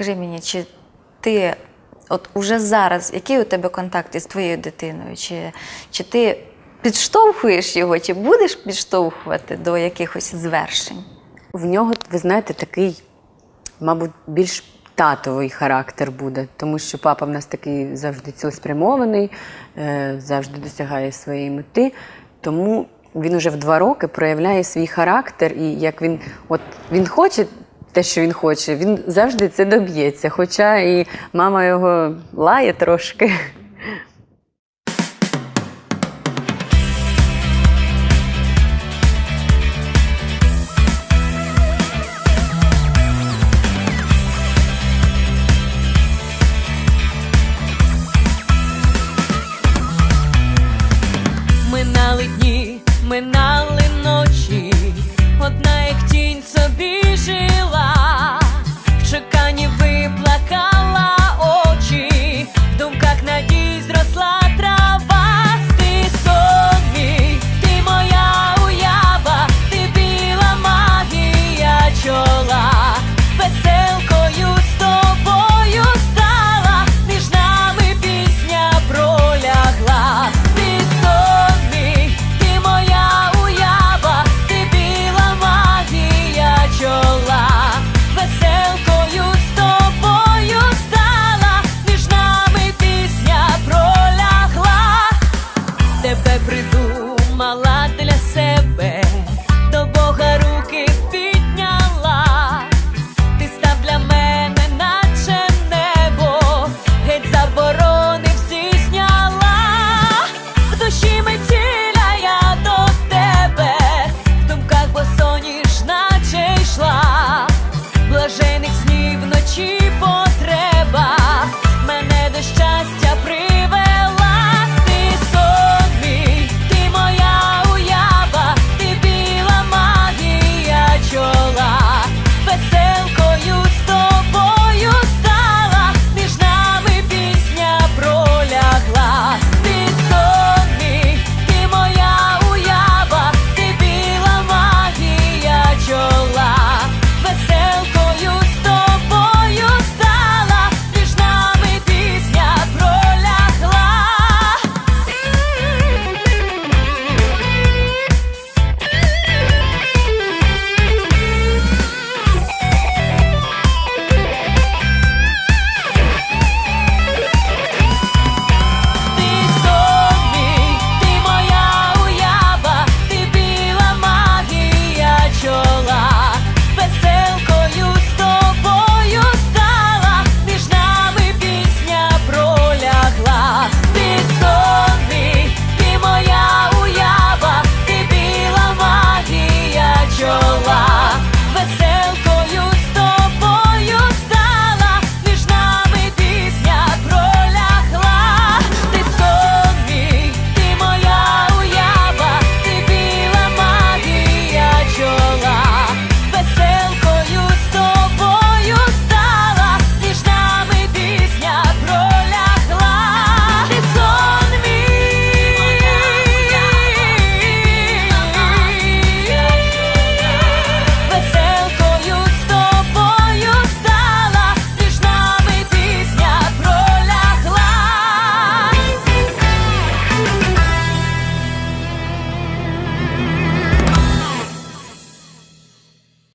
Скажи мені, чи ти от уже зараз, який у тебе контакт із твоєю дитиною? Чи, чи ти підштовхуєш його, чи будеш підштовхувати до якихось звершень? В нього, ви знаєте, такий, мабуть, більш татовий характер буде, тому що папа в нас такий завжди цілеспрямований, е, завжди досягає своєї мети. Тому він уже в два роки проявляє свій характер, і як він, от він хоче. Те, що він хоче, він завжди це доб'ється. Хоча і мама його лає трошки. Минали дні, минали ночі, одна як тінь собі жила, в чеканні ви з тобою стала, між нами пісня пролягла, тебе придумала для себе.